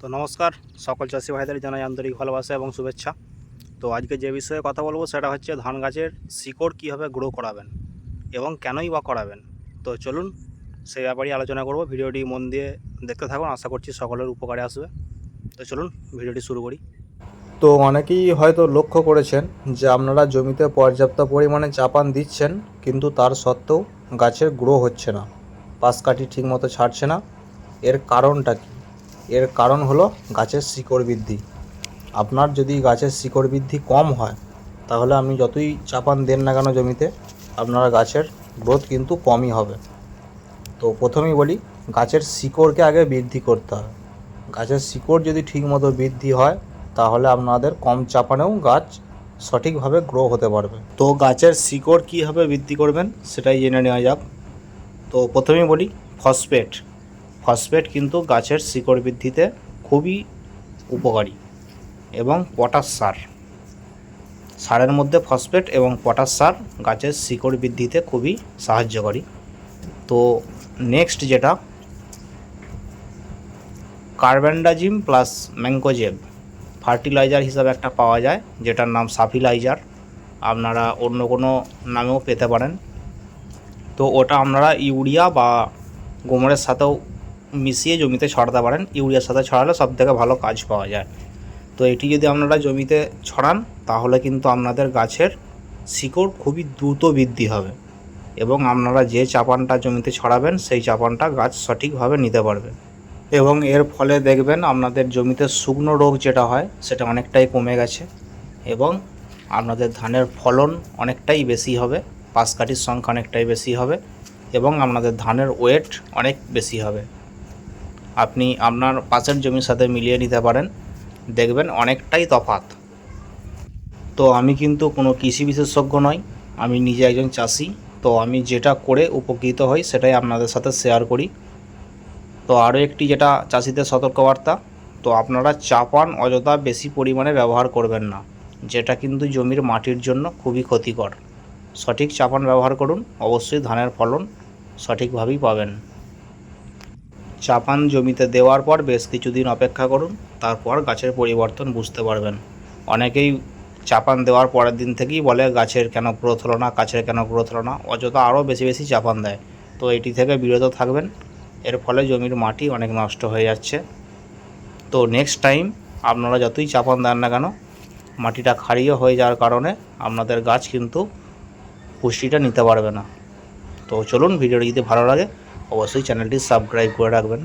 তো নমস্কার, সকল চাষি ভাইদের জানাই আন্তরিক ভালোবাসা এবং শুভেচ্ছা। তো আজকে যে বিষয়ে কথা বলব সেটা হচ্ছে ধান গাছের শিকড় কীভাবে গ্রো করাবেন এবং কেনই বা করাবেন। তো চলুন সেই ব্যাপারেই আলোচনা করব। ভিডিওটি মন দিয়ে দেখতে থাকুন, আশা করছি সকলের উপকারে আসবে। তো চলুন ভিডিওটি শুরু করি। তো অনেকেই হয়তো লক্ষ্য করেছেন যে আপনারা জমিতে পর্যাপ্ত পরিমাণে চাপান দিচ্ছেন, কিন্তু তার সত্ত্বেও গাছের গ্রো হচ্ছে না। পাশ কাঠি ঠিকমতো ছাড়ছে না। এর কারণটা কি? এর কারণ হলো গাছের শিকড় বৃদ্ধি। আপনার যদি গাছের শিকড় বৃদ্ধি কম হয়, তাহলে আপনি যতই চাপান দেন না কেন জমিতে, আপনার গাছের গ্রোথ কিন্তু কমই হবে। তো প্রথমেই বলি, গাছের শিকড়কে আগে বৃদ্ধি করতে হবে গাছের শিকড় যদি ঠিকমতো বৃদ্ধি হয়, তাহলে আপনাদের কম চাপানেও গাছ সঠিকভাবে গ্রো হতে পারবে। তো গাছের শিকড় কীভাবে বৃদ্ধি করবেন, সেটাই জেনে নেওয়া যাক। তো প্রথমেই বলি ফসফেট ফসফেট কিন্তু গাছের শিকড় বৃদ্ধিতে খুবই উপকারী এবং পটাশ সার। সারের মধ্যে ফসফেট এবং পটাশ সার গাছের শিকড় বৃদ্ধিতে খুবই সাহায্যকারী তো নেক্সট যেটা কার্বেন্ডাজিম প্লাস ম্যাঙ্কোজেব ফার্টিলাইজার হিসাবে একটা পাওয়া যায়, যেটার নাম সাফিলাইজার আপনারা অন্য কোনো নামেও পেতে পারেন। তো ওটা আপনারা ইউরিয়া বা গোমরের সাথেও মিশিয়ে জমিতে ছড়াতে পারেন, ইউরিয়ার সাথে ছড়ালে সব থেকে ভালো কাজ পাওয়া যায়। তো এটি যদি আপনারা জমিতে ছড়ান, তাহলে কিন্তু আপনাদের গাছের শিকড় খুবই দ্রুত বৃদ্ধি হবে এবং আপনারা যে চাপানটা জমিতে ছড়াবেন, সেই চাপানটা গাছ সঠিকভাবে নিতে পারবে। এবং এর ফলে দেখবেন আপনাদের জমিতে শুকনো রোগ যেটা হয়, সেটা অনেকটাই কমে গেছে এবং আপনাদের ধানের ফলন অনেকটাই বেশি হবে পাশকাঠির সংখ্যা অনেকটাই বেশি হবে এবং আপনাদের ধানের ওয়েট অনেক বেশি হবে। আপনি আপনার পাশের জমির সাথে মিলিয়ে নিতে পারেন। দেখবেন অনেকটাই তফাত তো আমি কিন্তু কোনো কৃষি বিশেষজ্ঞ নই, আমি নিজে একজন চাষি। তো আমি যেটা করে উপকৃত হই সেটাই আপনাদের সাথে শেয়ার করি। তো আরও একটি যেটা চাষিদের সতর্কবার্তা, তো আপনারা চাপান অযথা বেশি পরিমাণে ব্যবহার করবেন না, যেটা কিন্তু জমির মাটির জন্য খুবই ক্ষতিকর। সঠিক চাপান ব্যবহার করুন, অবশ্যই ধানের ফলন সঠিকভাবেই পাবেন। চাপান জমিতে দেওয়ার পর বেশ কিছুদিন অপেক্ষা করুন, তারপর গাছের পরিবর্তন বুঝতে পারবেন। অনেকেই চাপান দেওয়ার পরের দিন থেকেই বলে, গাছের কেন গ্রোথ হলো না, গাছের কেন গ্রোথ হলো না? অযথা আরও বেশি বেশি চাপান দেয়। তো এটি থেকে বিরত থাকবেন। এর ফলে জমির মাটি অনেক নষ্ট হয়ে যাচ্ছে। তো নেক্সট টাইম আপনারা যতই চাপান দেন না কেন, মাটিটা ক্ষারীয় হয়ে যাওয়ার কারণে আপনাদের গাছ কিন্তু পুষ্টিটা নিতে পারবে না। তো চলুন ভিডিওটি যদি ভালো লাগে অবশ্যই চ্যানেলটি সাবস্ক্রাইব করে রাখবেন।